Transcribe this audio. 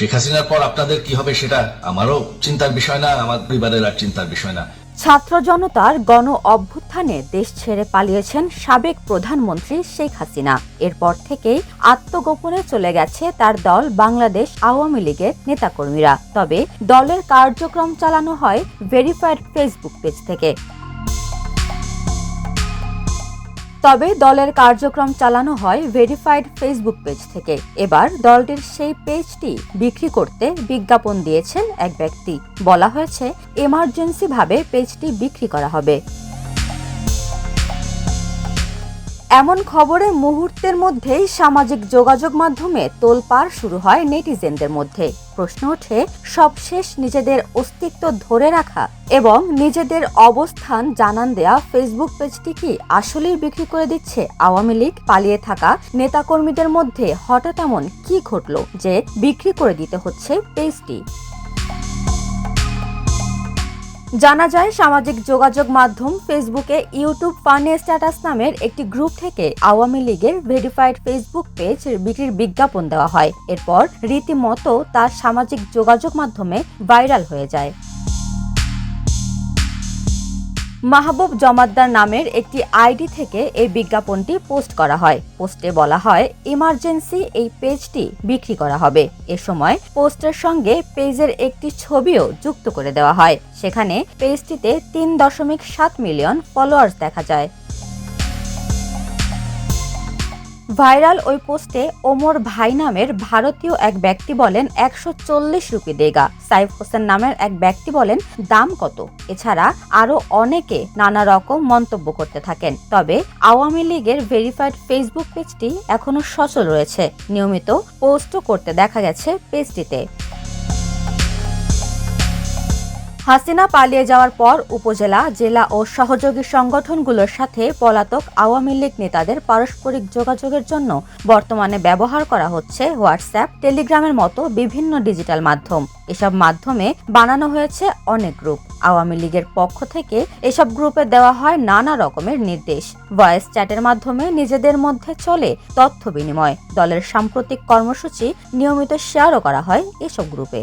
শেখ হাসিনার পর আপনাদের কি হবে সেটা আমারও চিন্তার বিষয় না, আমার পরিবারের আর চিন্তার বিষয় না। ছাত্র জনতার গণ অভ্যুত্থানে দেশ ছেড়ে পালিয়েছেন সাবেক প্রধানমন্ত্রী শেখ হাসিনা। এরপর থেকেই আত্মগোপনে চলে গেছে তার দল বাংলাদেশ আওয়ামী লীগের নেতাকর্মীরা। তবে দলের কার্যক্রম চালানো হয় ভেরিফাইড ফেসবুক পেজ থেকে। তবে দলের কার্যক্রম চালানো হয় ভেরিফাইড ফেসবুক পেজ থেকে। এবার দলটির সেই পেজটি বিক্রি করতে বিজ্ঞাপন দিয়েছেন এক ব্যক্তি। বলা হয়েছে এমার্জেন্সি ভাবে পেজটি বিক্রি করা হবে। এমন খবরে মুহূর্তের মধ্যেই সামাজিক যোগাযোগ মাধ্যমে তোলপাড় শুরু হয় নেটিজেনদের মধ্যে। প্রশ্ন ওঠে, সবশেষ নিজেদের অস্তিত্ব ধরে রাখা এবং নিজেদের অবস্থান জানান দেয়া ফেসবুক পেজটি কি আসলেই বিক্রি করে দিচ্ছে আওয়ামী লীগ? পালিয়ে থাকা নেতাকর্মীদের মধ্যে হঠাৎ এমন কি ঘটল যে বিক্রি করে দিতে হচ্ছে পেজটি? জানা যায়, সামাজিক যোগাযোগ মাধ্যম ফেসবুকে ইউটিউব ফানি স্ট্যাটাস নামের একটি গ্রুপ থেকে আওয়ামী লীগের ভেরিফাইড ফেসবুক পেজ বিক্রির বিজ্ঞাপন দেওয়া হয়। এরপর রীতিমতো তার সামাজিক যোগাযোগ মাধ্যমে ভাইরাল হয়ে যায়। মাহবুব জমাদ্দার নামের একটি আইডি থেকে এই বিজ্ঞাপনটি পোস্ট করা হয়। পোস্টে বলা হয়, ইমার্জেন্সি এই পেজটি বিক্রি করা হবে। এ সময় পোস্টের সঙ্গে পেজের একটি ছবিও যুক্ত করে দেওয়া হয়। সেখানে পেজটিতে তিন দশমিক সাত মিলিয়ন ফলোয়ার্স দেখা যায়। ভাইরাল ওই পোস্টে ওমর ভাই নামের ভারতীয় এক ব্যক্তি বলেন একশো চল্লিশ রুপি দেগা। সাইফ হোসেন নামের এক ব্যক্তি বলেন দাম কত? এছাড়া আরও অনেকে নানা রকম মন্তব্য করতে থাকেন। তবে আওয়ামী লীগের ভেরিফাইড ফেসবুক পেজটি এখনও সচল রয়েছে। নিয়মিত পোস্টও করতে দেখা গেছে পেজটিতে। হাসিনা পালিয়ে যাওয়ার পর উপজেলা, জেলা ও সহযোগী সংগঠনগুলোর সাথে পলাতক আওয়ামী লীগ নেতাদের পারস্পরিক যোগাযোগের জন্য বর্তমানে ব্যবহার করা হচ্ছে হোয়াটসঅ্যাপ, টেলিগ্রামের মতো বিভিন্ন ডিজিটাল মাধ্যম। এসব মাধ্যমে বানানো হয়েছে অনেক গ্রুপ। আওয়ামী লীগের পক্ষ থেকে এসব গ্রুপে দেওয়া হয় নানা রকমের নির্দেশ। ভয়েস চ্যাটের মাধ্যমে নিজেদের মধ্যে চলে তথ্য বিনিময়। দলের সাম্প্রতিক কর্মসূচি নিয়মিত শেয়ারও করা হয় এসব গ্রুপে।